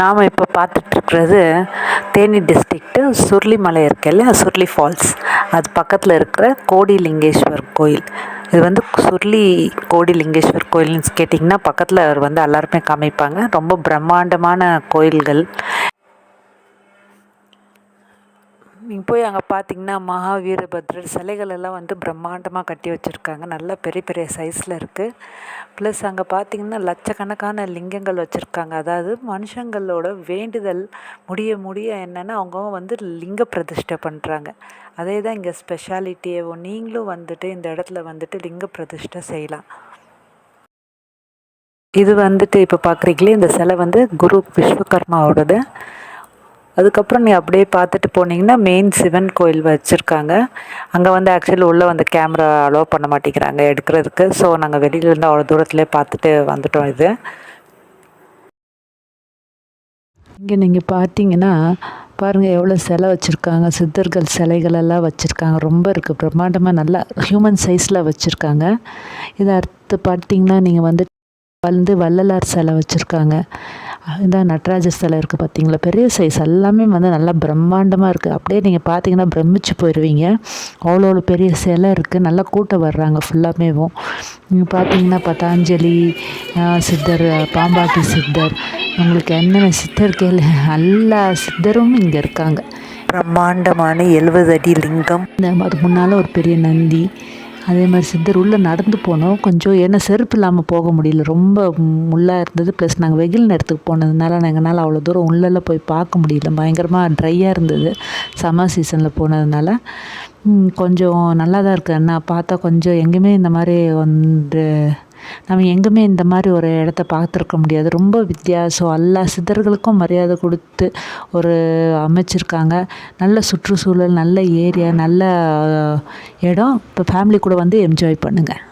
நாம் இப்போ பார்த்துட்ருக்கிறது தேனி டிஸ்ட்ரிக்ட்டு சுருளிமலை இருக்கு இல்லையா? சுருளி ஃபால்ஸ் அது பக்கத்தில் இருக்கிற கோடிலிங்கேஸ்வர் கோயில். இது வந்து சுருளி கோடிலிங்கேஸ்வர் கோயில்னு கேட்டிங்கன்னா பக்கத்தில் அவர் வந்து எல்லாருமே காமிப்பாங்க. ரொம்ப பிரம்மாண்டமான கோயில்கள். நீங்கள் போய் அங்கே பார்த்தீங்கன்னா மகா வீரபத்ரர் சிலைகள் எல்லாம் வந்து பிரம்மாண்டமாக கட்டி வச்சுருக்காங்க. நல்லா பெரிய பெரிய சைஸில் இருக்குது ப்ளஸ் அங்கே பார்த்தீங்கன்னா லட்சக்கணக்கான லிங்கங்கள் வச்சுருக்காங்க. அதாவது மனுஷங்களோட வேண்டுதல் முடிய முடிய என்னென்னா அவங்க வந்து லிங்க பிரதிஷ்டை பண்ணுறாங்க அதே தான் இங்கே ஸ்பெஷாலிட்டியே நீங்களும் வந்துட்டு இந்த இடத்துல வந்துட்டு லிங்க பிரதிஷ்டை செய்யலாம். இது வந்துட்டு இப்போ பார்க்குறீங்களே இந்த சிலை வந்து குரு விஸ்வகர்மாவோடது. அதுக்கப்புறம் நீ அப்படியே பார்த்துட்டு போனீங்கன்னா மெயின் சிவன் கோயில் வச்சுருக்காங்க. அங்கே வந்து ஆக்சுவலி உள்ளே வந்து கேமரா அலோவ் பண்ண மாட்டேங்கிறாங்க எடுக்கிறதுக்கு. ஸோ நாங்கள் வெளியிலேருந்து அவ்வளோ தூரத்துலேயே பார்த்துட்டு வந்துட்டோம் இது. இங்கே நீங்கள் பார்த்தீங்கன்னா பாருங்கள் எவ்வளோ சிலை வச்சுருக்காங்க. சித்தர்கள் சிலைகள் எல்லாம் வச்சுருக்காங்க. ரொம்ப இருக்குது பிரம்மாண்டமாக நல்லா ஹியூமன் சைஸில் வச்சுருக்காங்க. இதை அடுத்து பார்த்தீங்கன்னா நீங்கள் வந்து வந்து வள்ளலார் சிலை வச்சுருக்காங்க. இந்த நடராஜர் சிலை இருக்குது பார்த்தீங்களா பெரிய சைஸ் எல்லாமே வந்து நல்லா பிரம்மாண்டமாக இருக்குது அப்படியே நீங்கள் பார்த்தீங்கன்னா பிரமிச்சு போயிடுவீங்க அவ்வளோ அவ்வளோ பெரிய சிலை இருக்குது நல்லா கூட்டம் வர்றாங்க ஃபுல்லாமேவும் நீங்கள் பார்த்தீங்கன்னா பதாஞ்சலி சித்தர் பாம்பாட்டி சித்தர் உங்களுக்கு என்னென்ன சித்தர் கேளு. எல்லா சித்தரும் இங்கே இருக்காங்க. பிரம்மாண்டமான எழுபது அடி லிங்கம். அது முன்னால் ஒரு பெரிய நந்தி அதே மாதிரி சித்தர் உள்ளே நடந்து போனோம். கொஞ்சம் ஏன்னா செருப்பு இல்லாமல் போக முடியல. ரொம்ப முள்ளாக இருந்தது. ப்ளஸ் நாங்கள் வெயில் நேரத்துக்கு போனதுனால எங்களால் அவ்வளோ தூரம் உள்ளெல்லாம் போய் பார்க்க முடியல. பயங்கரமாக ட்ரையாக இருந்தது. சம்மர் சீசனில் போனதுனால. கொஞ்சம் நல்லா தான் இருக்குது அண்ணா பார்த்தா கொஞ்சம் எங்கேயுமே இந்த மாதிரி வந்து நம்ம எங்குமே இந்த மாதிரி ஒரு இடத்த பார்த்துருக்க முடியாது. ரொம்ப வித்தியாசம். எல்லா சித்தர்களுக்கும் மரியாதை கொடுத்து ஒரு அமைச்சிருக்காங்க. நல்ல சுற்றுச்சூழல் நல்ல ஏரியா நல்ல இடம். இப்போ ஃபேமிலி கூட வந்து என்ஜாய் பண்ணுங்கள்